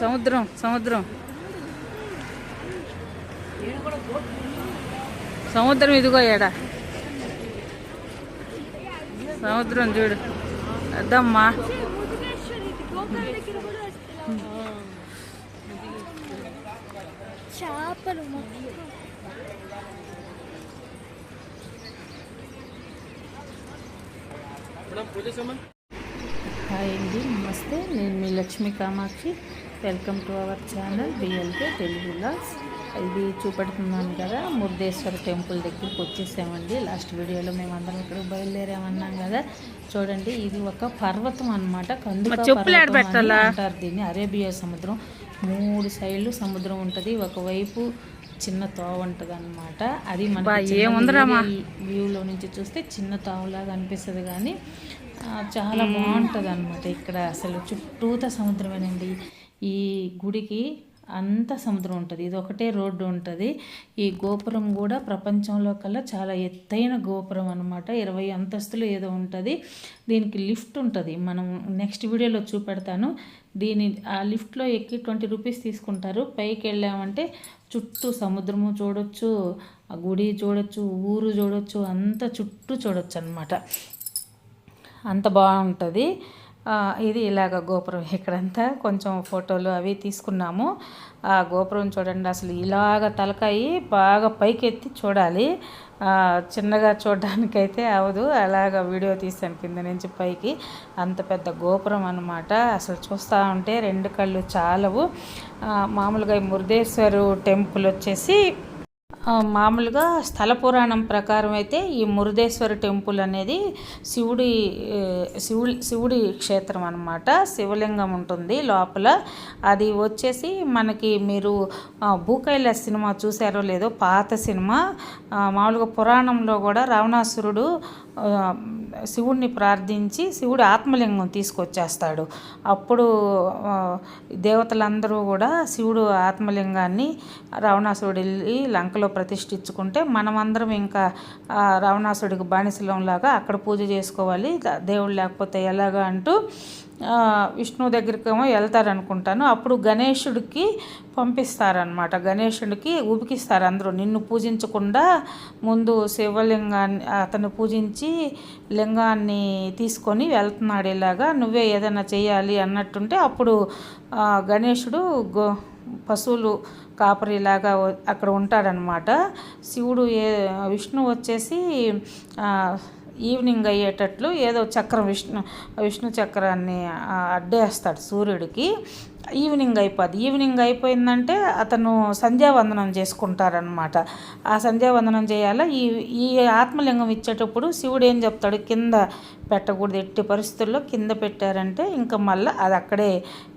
సముద్రం సముద్రం. సముద్రం ఇదిగో ఏడా? సముద్రం చూడు. అద్దమ్మా. చేపలు హాయ్ అండి నమస్తే. నేను మీ Lakshmi Kamakshi. Welcome to our channel B L K Telugu loss ఇది చూపెడుతున్నాను కదా మురుదేశ్వర టెంపుల్ దగ్గరికి వచ్చేసామండి. లాస్ట్ వీడియోలో మేము అందరం ఇక్కడ బయలుదేరామన్నాం కదా. చూడండి ఇది ఒక పర్వతం అనమాట కందుక? అంటారు దీన్ని. అరేబియా సముద్రం. మూడు సైడ్లు సముద్రం ఉంటుంది. ఒకవైపు చిన్న తోవ ఉంటుంది అనమాట అది బా, ఏముందిరామా? మన వ్యూలో నుంచి చూస్తే చిన్న తావులాగా అనిపిస్తుంది కానీ చాలా బాగుంటుంది అనమాట ఇక్కడ అసలు చుట్టూత సముద్రమేనండి. ఈ గుడికి అంత సముద్రం ఉంటుంది. ఇది ఒకటే రోడ్డు ఉంటుంది. ఈ గోపురం కూడా ప్రపంచంలో కల్లా చాలా ఎత్తైన గోపురం అనమాట ఇరవై అంతస్తులు ఏదో ఉంటుంది. దీనికి లిఫ్ట్ ఉంటుంది. మనం నెక్స్ట్ వీడియోలో చూపెడతాను. దీని ఆ లిఫ్ట్లో ఎక్కి ట్వంటీ రూపీస్ తీసుకుంటారు. పైకి వెళ్ళామంటే చుట్టూ సముద్రము చూడొచ్చు ఆ గుడి చూడొచ్చు ఊరు చూడొచ్చు అంత చుట్టూ చూడొచ్చు అనమాట అంత బాగుంటుంది. ఇది ఇలాగ గోపురం ఇక్కడంతా కొంచెం ఫోటోలు అవి తీసుకున్నాము. ఆ గోపురం చూడండి అసలు ఇలాగ తలకాయి బాగా పైకెత్తి చూడాలి. చిన్నగా చూడడానికైతే అవదు. అలాగ వీడియో తీసాను కింద నుంచి పైకి. అంత పెద్ద గోపురం అనమాట అసలు చూస్తూ ఉంటే రెండు కళ్ళు చాలవు. మామూలుగా ఈ మురుదేశ్వరు టెంపుల్ వచ్చేసి మామూలుగా స్థల పురాణం ప్రకారం అయితే ఈ మురుదేశ్వర టెంపుల్ అనేది శివుడి శివుడి శివుడి క్షేత్రం అనమాట శివలింగం ఉంటుంది లోపల. అది వచ్చేసి మనకి మీరు భూకైల భూకైలాస్ సినిమా చూసారో లేదో పాత సినిమా. మామూలుగా పురాణంలో కూడా రావణాసురుడు శివుణ్ణి శివుడిని ప్రార్థించి శివుడు ఆత్మలింగం తీసుకొచ్చేస్తాడు. అప్పుడు దేవతలందరూ కూడా శివుడు ఆత్మలింగాన్ని రావణాసుడు వెళ్ళి లంకలో ప్రతిష్ఠించుకుంటే మనమందరం ఇంకా రావణాసుడికి బానిసలంలాగా అక్కడ పూజ చేసుకోవాలి. దేవుడు లేకపోతే ఎలాగా అంటూ విష్ణు విష్ణువు దగ్గరికేమో వెళ్తారనుకుంటాను. అప్పుడు గణేశుడికి పంపిస్తారనమాట గణేశుడికి ఉబికిస్తారు అందరూ. నిన్ను పూజించకుండా ముందు శివలింగాన్ని అతను పూజించి లింగాన్ని తీసుకొని వెళ్తున్నాడు ఇలాగా నువ్వే ఏదైనా చేయాలి అన్నట్టుంటే అప్పుడు గణేషుడు గణేశుడు గో పశువులు కాపరిలాగా అక్కడ ఉంటాడనమాట శివుడు ఏ విష్ణు వచ్చేసి ఈవినింగ్ అయ్యేటట్లు ఏదో చక్రం విష్ణు విష్ణు చక్రాన్ని అడ్డేస్తాడు సూర్యుడికి. ఈవినింగ్ అయిపోద్ది. ఈవినింగ్ అయిపోయిందంటే అతను సంధ్యావందనం చేసుకుంటారనమాట ఆ సంధ్యావందనం చేయాలా? ఈ ఈ ఆత్మలింగం ఇచ్చేటప్పుడు శివుడు ఏం చెప్తాడు? కింద పెట్టకూడదు. ఎట్టి పరిస్థితుల్లో కింద పెట్టారంటే ఇంకా మళ్ళీ అది అక్కడే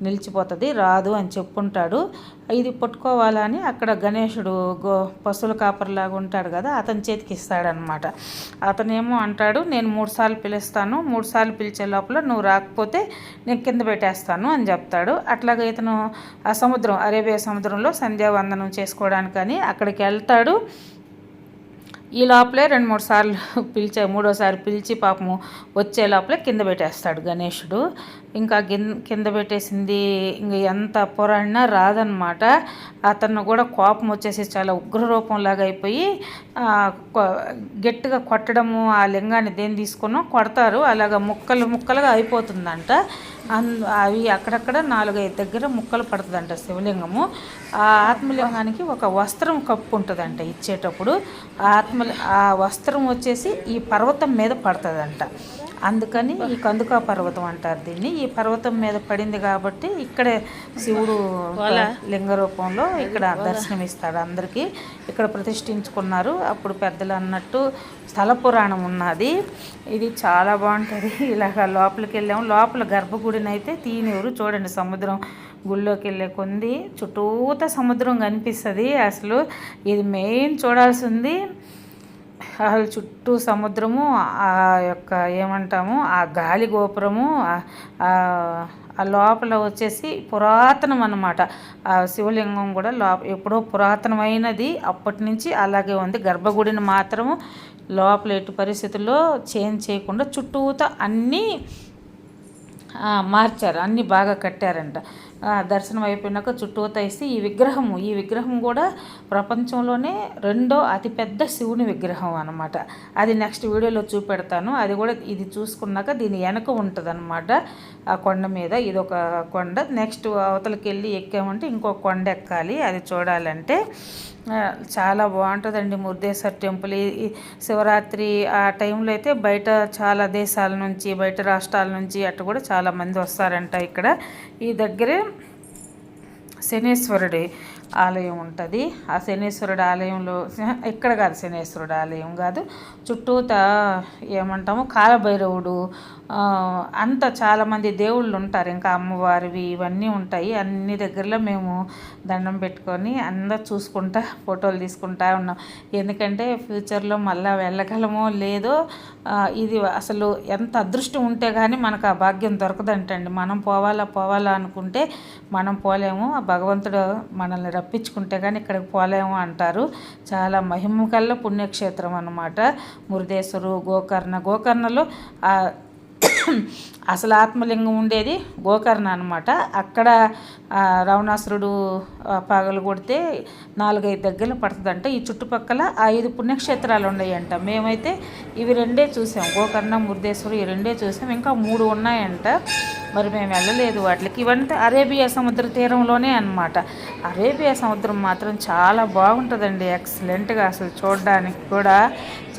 నిలిచిపోతుంది. రాదు అని చెప్పుంటాడు. ఇది పట్టుకోవాలని అక్కడ గణేశుడు గో పశువుల కాపరిలాగా ఉంటాడు కదా అతని చేతికి ఇస్తాడనమాట అతనేమో అంటాడు నేను మూడుసార్లు పిలుస్తాను. మూడుసార్లు పిలిచే లోపల నువ్వు రాకపోతే నేను కింద పెట్టేస్తాను అని చెప్తాడు. అట్లా అట్లాగే ఇతను ఆ సముద్రం అరేబియా సముద్రంలో సంధ్యావందనం చేసుకోవడానికని అక్కడికి వెళ్తాడు. ఈ లోపలే రెండు మూడు సార్లు పిలిచే మూడోసారి పిలిచి పాపము వచ్చే లోపలే కింద పెట్టేస్తాడు గణేషుడు. ఇంకా కింద కింద పెట్టేసింది ఇంక ఎంత పొరాడినా రాదనమాట అతను కూడా కోపం వచ్చేసి చాలా ఉగ్రరూపంలాగా అయిపోయి గట్టిగా కొట్టడము ఆ లింగాన్ని దేని తీసుకున్నా కొడతారు. అలాగ ముక్కలు ముక్కలుగా అయిపోతుందంట. అవి అక్కడక్కడ నాలుగైదు దగ్గర ముక్కలు పడుతుందంట శివలింగము. ఆ ఆత్మలింగానికి ఒక వస్త్రం కప్పు ఉంటుందంట ఇచ్చేటప్పుడు. ఆత్మ ఆ వస్త్రం వచ్చేసి ఈ పర్వతం మీద పడుతుందంట. అందుకని ఈ కందుకా పర్వతం అంటారు దీన్ని. ఈ పర్వతం మీద పడింది కాబట్టి ఇక్కడే శివుడు లింగ రూపంలో ఇక్కడ దర్శనమిస్తాడు అందరికీ. ఇక్కడ ప్రతిష్ఠించుకున్నారు. అప్పుడు పెద్దలు అన్నట్టు స్థల పురాణం ఉన్నది. ఇది చాలా బాగుంటుంది. ఇలాగ లోపలికి వెళ్ళాము. లోపల గర్భగుడిని అయితే తీనివ్వరు. చూడండి సముద్రం గుళ్ళోకి వెళ్ళే కొంది. చుట్టూత సముద్రం కనిపిస్తుంది. అసలు ఇది మెయిన్ చూడాల్సింది. అసలు చుట్టూ సముద్రము ఆ యొక్క ఏమంటాము ఆ గాలి గోపురము ఆ- లోపల వచ్చేసి పురాతనం అన్నమాట. ఆ శివలింగం కూడా లోప ఎప్పుడో పురాతనమైనది అప్పటి నుంచి అలాగే ఉంది. గర్భగుడిని మాత్రము లోపల ఎటు పరిస్థితుల్లో చేంజ్ చేయకుండా చుట్టూతో అన్నీ మార్చారు అన్నీ బాగా కట్టారంట. దర్శనం అయిపోయినాక చుట్టూతా వేసి ఈ విగ్రహము ఈ విగ్రహం కూడా ప్రపంచంలోనే రెండో అతిపెద్ద శివుని విగ్రహం అనమాట అది నెక్స్ట్ వీడియోలో చూపెడతాను. అది కూడా ఇది చూసుకున్నాక దీని వెనక ఉంటుంది ఆ కొండ మీద. ఇది ఒక కొండ. నెక్స్ట్ అవతలకి వెళ్ళి ఎక్కామంటే ఇంకో కొండ ఎక్కాలి. అది చూడాలంటే చాలా బాగుంటుందండి మురుదేశ్వర టెంపుల్. ఈ ఈ శివరాత్రి ఆ టైంలో అయితే బయట చాలా దేశాల నుంచి బయట రాష్ట్రాల నుంచి అటు కూడా చాలా మంది వస్తారంట ఇక్కడ. ఈ దగ్గరే శనేశ్వరుడి ఆలయం ఉంటుంది. ఆ శనేశ్వరుడి ఆలయంలో ఇక్కడ కాదు శనేశ్వరుడు ఆలయం కాదు. చుట్టూత ఏమంటాము కాలభైరవుడు అంత చాలామంది దేవుళ్ళు ఉంటారు. ఇంకా అమ్మవారివి ఇవన్నీ ఉంటాయి. అన్ని దగ్గరలో మేము దండం పెట్టుకొని అందరు చూసుకుంటా ఫోటోలు తీసుకుంటా ఉన్నాం. ఎందుకంటే ఫ్యూచర్లో మళ్ళీ వెళ్ళగలమో లేదో ఇది అసలు ఎంత అదృష్టం ఉంటే కానీ మనకు ఆ భాగ్యం దొరకదంటండి. మనం పోవాలా పోవాలా అనుకుంటే మనం పోలేము. ఆ భగవంతుడు మనల్ని రప్పించుకుంటే కానీ ఇక్కడికి పోలేము అంటారు. చాలా మహిమ కల్ల పుణ్యక్షేత్రం అన్నమాట. మురుదేశ్వరు గోకర్ణ. గోకర్ణలో అసలు ఆత్మలింగం ఉండేది గోకర్ణ అనమాట అక్కడ రావణాసురుడు పగలు కొడితే నాలుగైదు దగ్గర పడుతుందంట. ఈ చుట్టుపక్కల ఐదు పుణ్యక్షేత్రాలు ఉన్నాయంట. మేమైతే ఇవి రెండే చూసాం. గోకర్ణ మురుదేశ్వరు ఈ రెండే చూసాం. ఇంకా మూడు ఉన్నాయంట. మరి మేము వెళ్ళలేదు వాటికి. ఇవంతా అరేబియా సముద్ర తీరంలోనే అనమాట అరేబియా సముద్రం మాత్రం చాలా బాగుంటుందండి. ఎక్సలెంట్గా అసలు చూడడానికి కూడా.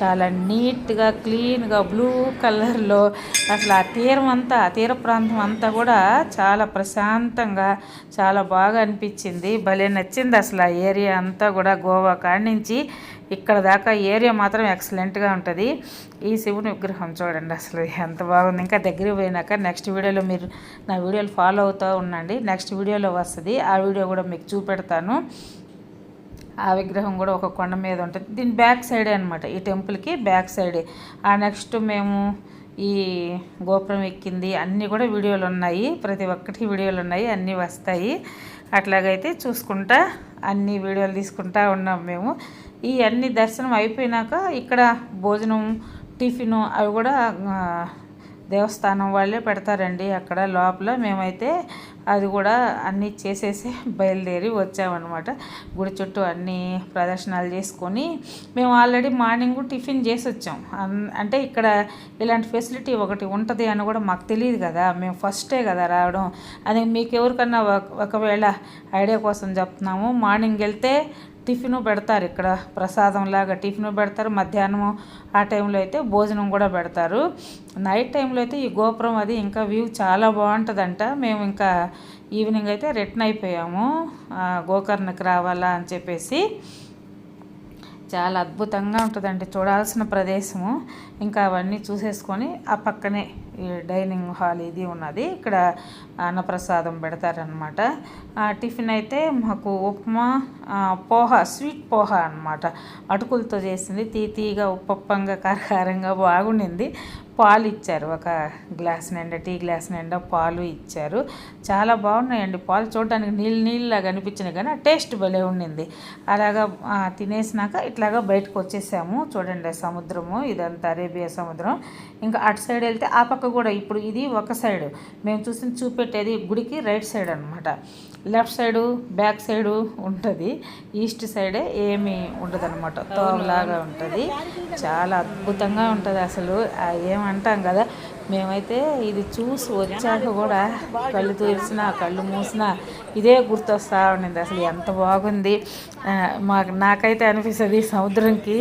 చాలా నీట్గా క్లీన్గా బ్లూ కలర్లో. అసలు ఆ తీరం అంతా ఆ తీర ప్రాంతం అంతా కూడా చాలా ప్రశాంతంగా చాలా బాగా అనిపించింది. భలే నచ్చింది అసలు ఆ ఏరియా అంతా కూడా గోవా కాడి నుంచి. ఇక్కడ దాకా ఏరియా మాత్రం ఎక్సలెంట్గా ఉంటుంది. ఈ శివుని విగ్రహం చూడండి అసలు ఎంత బాగుంది. ఇంకా దగ్గర పోయినాక నెక్స్ట్ వీడియోలో మీరు నా వీడియోలు ఫాలో అవుతూ ఉండండి. నెక్స్ట్ వీడియోలో వస్తుంది. ఆ వీడియో కూడా మీకు చూపెడతాను. ఆ విగ్రహం కూడా ఒక కొండ మీద ఉంటుంది. దీని బ్యాక్ సైడే అనమాట ఈ టెంపుల్కి బ్యాక్ సైడే. ఆ నెక్స్ట్ మేము ఈ గోపురం ఎక్కింది అన్నీ కూడా వీడియోలు ఉన్నాయి. ప్రతి ఒక్కటి వీడియోలు ఉన్నాయి అన్నీ వస్తాయి. అట్లాగైతే చూసుకుంటా అన్ని వీడియోలు తీసుకుంటా ఉన్నాం మేము. ఈ అన్ని దర్శనం అయిపోయినాక ఇక్కడ భోజనం టిఫిన్ అవి కూడా దేవస్థానం వాళ్ళే పెడతారండి. అక్కడ లోపల మేమైతే అది కూడా అన్నీ చేసేసి బయలుదేరి వచ్చామన్నమాట. గుడి చుట్టూ అన్ని ప్రదర్శనలు చేసుకొని మేము ఆల్రెడీ మార్నింగ్ టిఫిన్ చేసి వచ్చాం అంటే ఇక్కడ ఇలాంటి ఫెసిలిటీ ఒకటి ఉంటుంది అని కూడా మాకు తెలియదు కదా. మేము ఫస్టే కదా రావడం. అది మీకు ఎవరికన్నా ఒక- ఒకవేళ ఐడియా కోసం చెప్తున్నాము మార్నింగ్ వెళ్తే టిఫిన్ పెడతారు ఇక్కడ ప్రసాదం లాగా టిఫిన్ పెడతారు మధ్యాహ్నం ఆ టైంలో అయితే భోజనం కూడా పెడతారు. నైట్ టైంలో అయితే ఈ గోపురం అది ఇంకా వ్యూ చాలా బాగుంటుందంట. మేము ఇంకా ఈవినింగ్ అయితే రిటర్న్ అయిపోయాము. గోకర్ణకి రావాలా అని చెప్పేసి. చాలా అద్భుతంగా ఉంటుందండి. చూడాల్సిన ప్రదేశము. ఇంకా అవన్నీ చూసేసుకొని ఆ పక్కనే ఈ డైనింగ్ హాల్ ఇది ఉన్నది. ఇక్కడ అన్నప్రసాదం పెడతారనమాట టిఫిన్ అయితే మాకు ఉప్మా పోహా స్వీట్ పోహ అన్నమాట. అటుకులతో చేసింది. తీతీగా ఉప్పప్పంగా కారకారంగా బాగుండింది. పాలు ఇచ్చారు. ఒక గ్లాస్ నిండా టీ గ్లాస్ నిండా పాలు ఇచ్చారు. చాలా బాగున్నాయండి పాలు. చూడడానికి నీళ్ళు నీళ్ళలాగా అనిపించినాయి కానీ ఆ టేస్ట్ భలే ఉండింది. అలాగా తినేసినాక ఇట్లాగా బయటకు వచ్చేసాము. చూడండి సముద్రము ఇదంతా అరేబియా సముద్రం. ఇంకా అటు సైడ్ వెళ్తే ఆ పక్క కూడా ఇప్పుడు ఇది ఒక సైడ్. మేము చూసిన చూపెట్టేది గుడికి రైట్ సైడ్ అనమాట లెఫ్ట్ సైడు బ్యాక్ సైడు ఉంటుంది. ఈస్ట్ సైడే ఏమీ ఉండదు అనమాట తోవలాగా ఉంటుంది. చాలా అద్భుతంగా ఉంటుంది అసలు. ఏమంటాం కదా మేమైతే ఇది చూసి వచ్చాక కూడా కళ్ళు తెరిచిన కళ్ళు మూసిన ఇదే గుర్తొస్తా ఉండింది. అసలు ఎంత బాగుంది. మాకు నాకైతే అనిపిస్తుంది సముద్రంకి.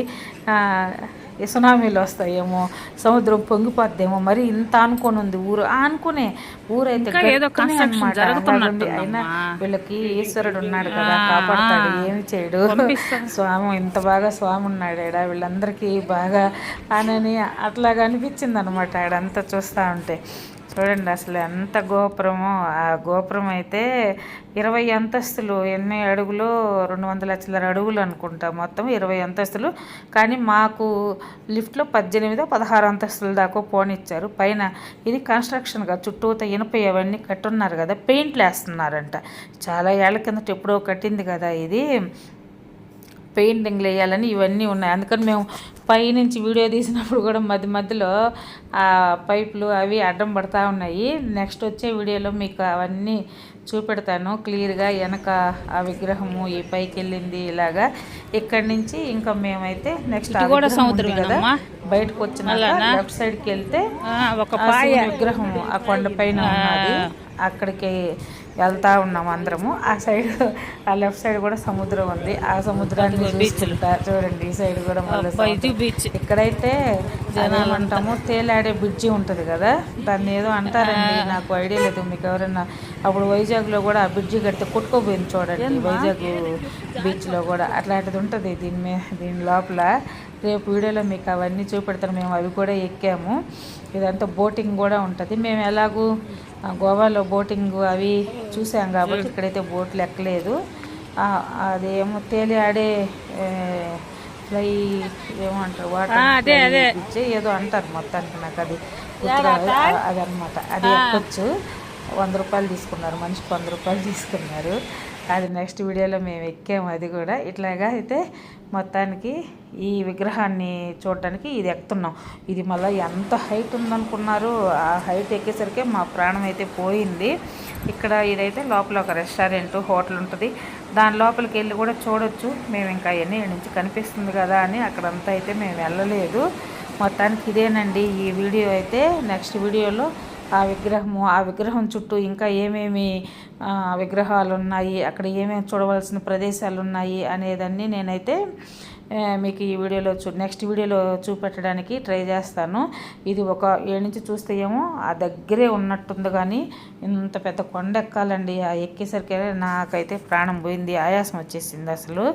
ఈ సునామీలు వస్తాయేమో సముద్రం పొంగిపోద్దేమో మరి ఇంత అనుకొని ఉంది ఊరు. అనుకునే ఊరైతే. అయినా వీళ్ళకి ఈశ్వరుడు ఉన్నాడు కదా కాపాడతాడు ఏమి చేయడు. స్వామి ఇంత బాగా స్వామి ఉన్నాడు ఆడ వీళ్ళందరికీ బాగా అనని అట్లాగా అనిపించింది అనమాట ఆడంతా చూస్తూ ఉంటే. చూడండి అసలు ఎంత గోపురమో. ఆ గోపురం అయితే ఇరవై అంతస్తులు ఎన్ని అడుగులు రెండు వందల చిల్లర అడుగులు అనుకుంటా మొత్తం ఇరవై అంతస్తులు. కానీ మాకు లిఫ్ట్లో పద్దెనిమిదో పదహారు అంతస్తుల దాకా పోనిచ్చారు. పైన ఇది కన్స్ట్రక్షన్గా చుట్టూత ఇనుప అవన్నీ కట్టున్నారు కదా పెయింట్లు వేస్తున్నారంట. చాలా ఏళ్ళ కిందట ఎప్పుడో కట్టింది కదా ఇది. పెయింటింగ్లు వేయాలని ఇవన్నీ ఉన్నాయి. అందుకని మేము పైనుంచి వీడియో తీసినప్పుడు కూడా మధ్య మధ్యలో ఆ పైపులు అవి అడ్డం పడతా ఉన్నాయి. నెక్స్ట్ వచ్చే వీడియోలో మీకు అవన్నీ చూపెడతాను. క్లియర్గా వెనక ఆ విగ్రహము ఈ పైకి వెళ్ళింది ఇలాగా. ఇక్కడి నుంచి ఇంకా మేమైతే నెక్స్ట్ కూడా సముద్రమేనమ్మా? బయటకు వచ్చిన లెఫ్ట్ సైడ్కి వెళ్తే ఒక విగ్రహం ఆ కొండ పైన అక్కడికి వెళ్తా ఉన్నాం అందరము. ఆ సైడ్ ఆ లెఫ్ట్ సైడ్ కూడా సముద్రం ఉంది. ఆ సముద్రాన్ని చూడండి ఈ సైడ్ కూడా మళ్ళీ బీచ్ ఇక్కడైతే అంటాము తేలాడే బ్రిడ్జి ఉంటుంది కదా దాన్ని ఏదో అంటారండి. నాకు ఐడియా లేదు మీకు ఎవరైనా అప్పుడు వైజాగ్లో కూడా ఆ బ్రిడ్జి కడితే కొట్టుకోపోయింది చూడండి వైజాగ్ బీచ్లో కూడా. అట్లాంటిది ఉంటుంది దీని మీద దీని లోపల. రేపు వీడియోలో మీకు అవన్నీ చూపెడతాను. మేము అవి కూడా ఎక్కాము. ఇదంతా బోటింగ్ కూడా ఉంటుంది. మేము ఎలాగూ గోవాలో బోటింగ్ అవి చూసాం కాబట్టి ఇక్కడైతే బోట్లు ఎక్కలేదు. అదేమో తేలి ఆడే ఏ, ఫ్లై ఏమంటారు? వాటర్ అదే, అదే. ఏదో అంటారు మొత్తానికి నాకు అది. ఆ- అదనమాట అది ఎక్కొచ్చు. వంద రూపాయలు తీసుకున్నారు. మనిషికి వంద రూపాయలు తీసుకున్నారు. అది నెక్స్ట్ వీడియోలో మేము ఎక్కాము అది కూడా. ఇట్లాగా అయితే మొత్తానికి ఈ విగ్రహాన్ని చూడటానికి ఇది ఎక్కుతున్నాం. ఇది మళ్ళీ ఎంత హైట్ ఉందనుకున్నారు? ఆ హైట్ ఎక్కేసరికి మా ప్రాణం అయితే పోయింది. ఇక్కడ ఇదైతే లోపల ఒక రెస్టారెంట్ హోటల్ ఉంటుంది. దాని లోపలికి వెళ్ళి కూడా చూడొచ్చు. మేము ఇంకా అవన్నీ నుంచి కనిపిస్తుంది కదా అని అక్కడంతా అయితే మేము వెళ్ళలేదు. మొత్తానికి ఇదేనండి ఈ వీడియో అయితే. నెక్స్ట్ వీడియోలో ఆ విగ్రహము ఆ విగ్రహం చుట్టూ ఇంకా ఏమేమి విగ్రహాలు ఉన్నాయి అక్కడ ఏమేమి చూడవలసిన ప్రదేశాలు ఉన్నాయి అనేదాన్ని నేనైతే మీకు ఈ వీడియోలో చూ నెక్స్ట్ వీడియోలో చూపెట్టడానికి ట్రై చేస్తాను. ఇది ఒక ఏ నుంచి చూస్తే ఏమో ఆ దగ్గరే ఉన్నట్టుంది కానీ ఇంత పెద్ద కొండ ఎక్కాలండి. ఆ ఎక్కేసరికి నాకైతే ప్రాణం పోయింది ఆయాసం వచ్చేసింది అసలు.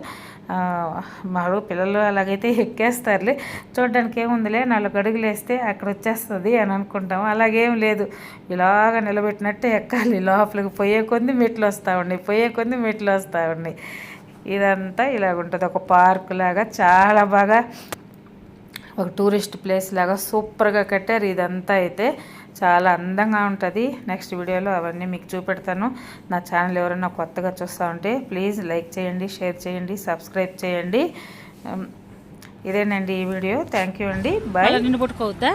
మాడు పిల్లలు అలాగైతే ఎక్కేస్తారులే. చూడడానికి ఏముందిలే నాలుగు అడుగులు వేస్తే అక్కడ వచ్చేస్తుంది అని అనుకుంటాం. అలాగేం లేదు. ఇలాగ నిలబెట్టినట్టే ఎక్కాలి. లోపలికి పోయే కొద్ది మెట్లు వస్తూ ఉన్నాయి. పోయే కొద్ది మెట్లు వస్తూ ఉన్నాయి. ఇదంతా ఇలాగ ఉంటుంది. ఒక పార్క్ లాగా చాలా బాగా ఒక టూరిస్ట్ ప్లేస్ లాగా సూపర్గా కట్టారు ఇదంతా అయితే. చాలా అందంగా ఉంటుంది. నెక్స్ట్ వీడియోలో అవన్నీ మీకు చూపెడతాను. నా ఛానల్ ఎవరైనా కొత్తగా చూస్తూ ఉంటే ప్లీజ్ లైక్ చేయండి షేర్ చేయండి సబ్స్క్రైబ్ చేయండి. ఇదేనండి ఈ వీడియో. థ్యాంక్ యూ అండి. బాయ్ నిన్ను పట్టుకోవద్దా?